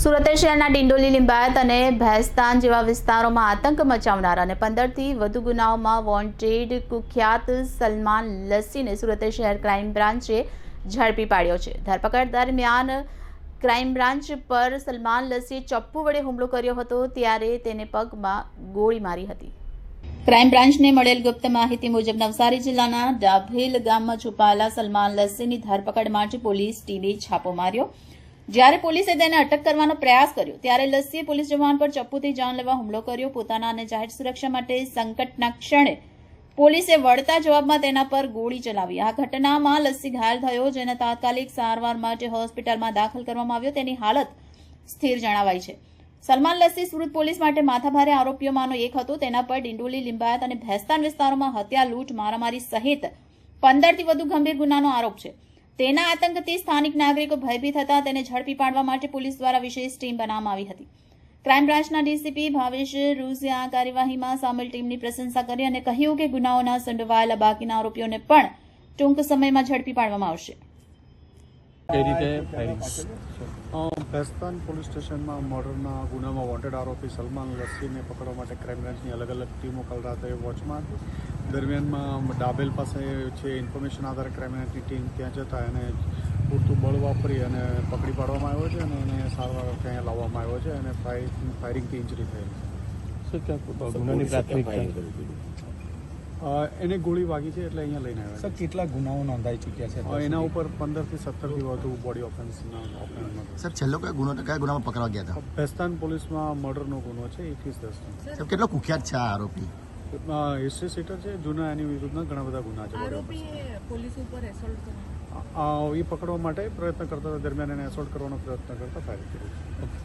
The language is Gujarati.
સુરત શહેરના ડિંડોલી, લિંબાયત અને ભેસ્તાન જેવા વિસ્તારોમાં આતંક મચાવનાર અને પંદરથી વધુ ગુનાઓમાં વોન્ટેડ કુખ્યાત સલમાન લસ્સીને સુરત શહેર ક્રાઇમ બ્રાન્ચે ઝડપી પાડ્યો છે. ધરપકડ દરમિયાન ક્રાઇમ બ્રાન્ચ પર સલમાન લસ્સીએ ચપ્પુ વડે હુમલો કર્યો હતો, ત્યારે તેને પગમાં ગોળી મારી હતી. ક્રાઇમ બ્રાન્ચને મળેલ ગુપ્ત માહિતી મુજબ નવસારી જિલ્લાના ડાભેલ ગામમાં છુપાયેલા સલમાન લસ્સીની ધરપકડ માટે પોલીસ ટીમે છાપો માર્યો. જ્યારે પોલીસે તેને અટક કરવાનો પ્રયાસ કર્યો, ત્યારે લસ્સીએ પોલીસ જવાન પર ચપ્પુથી જાન લેવા હુમલો કર્યો. પોતાના અને જાહેર સુરક્ષા માટે સંકટના ક્ષણે પોલીસે વળતા જવાબમાં તેના પર ગોળી ચલાવી. આ ઘટનામાં લસ્સી ઘાયલ થયો, જેને તાત્કાલિક સારવાર માટે હોસ્પિટલમાં દાખલ કરવામાં આવ્યો. તેની હાલત સ્થિર જણાવાઈ છે. સલમાન લસ્સી સુરત પોલીસ માટે માથાભારે આરોપીઓમાંનો એક હતો. તેના પર ડિંડોલી, લિંબાયત અને ભેસ્તાન વિસ્તારોમાં હત્યા, લૂંટ, મારામારી સહિત પંદરથી વધુ ગંભીર ગુનાનો આરોપ છે. તેના આતંકથી સ્થાનિક નાગરિકો ભયભીત હતા. તેને ઝડપી પાડવા માટે પોલીસ દ્વારા વિશેષ ટીમ બનાવવામાં આવી હતી. ક્રાઇમ બ્રાન્ચના ડીસીપી ભાવેશ રૂઝે આ કાર્યવાહીમાં સામેલ ટીમની પ્રશંસા કરી અને કહ્યું કે ગુનાઓના સંડોવાયેલા બાકીના આરોપીઓને પણ ટૂંક સમયમાં ઝડપી પાડવામાં આવશે. કઈ રીતે ભેસ્તાન પોલીસ સ્ટેશનમાં મર્ડરના ગુનામાં વોન્ટેડ આરોપી સલમાન લસ્સીને પકડવા માટે ક્રાઇમ બ્રાન્ચની અલગ અલગ ટીમો કાલ રાત્રે વોચમાં હતી દરમિયાનમાં ડાબેલ પાસે છે ઇન્ફોર્મેશન આધારે ક્રાઇમ બ્રાન્ચની ટીમ ત્યાં જતા એને પૂરતું બળ વાપરી અને પકડી પાડવામાં આવ્યો છે અને એને સારવાર ત્યાં લાવવામાં આવ્યો છે અને ફાયરિંગ ફાયરિંગથી ઇન્જરી થયેલી છે. એને ગોળી વાગી છે એટલે અહીંયા લઈને આવ્યા સર કેટલા ગુનાઓ નોંધાઈ ચૂક્યા છે? એના ઉપર પંદરથી સત્તરથી વધુ બોડી ઓફેન્સના સર છેલ્લો કયો ગુનો કયા ગુનામાં પકડવા ગયા હતા? ભેસ્તાન પોલીસમાં મર્ડરનો ગુનો છે એકવીસ દસ કેટલો કુખ્યાત છે આ આરોપી? હિસ્ટ્રી સીટર છે જૂના એની વિરુદ્ધના ઘણા બધા ગુના છે પોલીસ ઉપર એસોલ્ટ એ પકડવા માટે પ્રયત્ન કરતા હતા દરમિયાન એને એસોલ્ટ કરવાનો પ્રયત્ન કરતા ફાયર કર્યું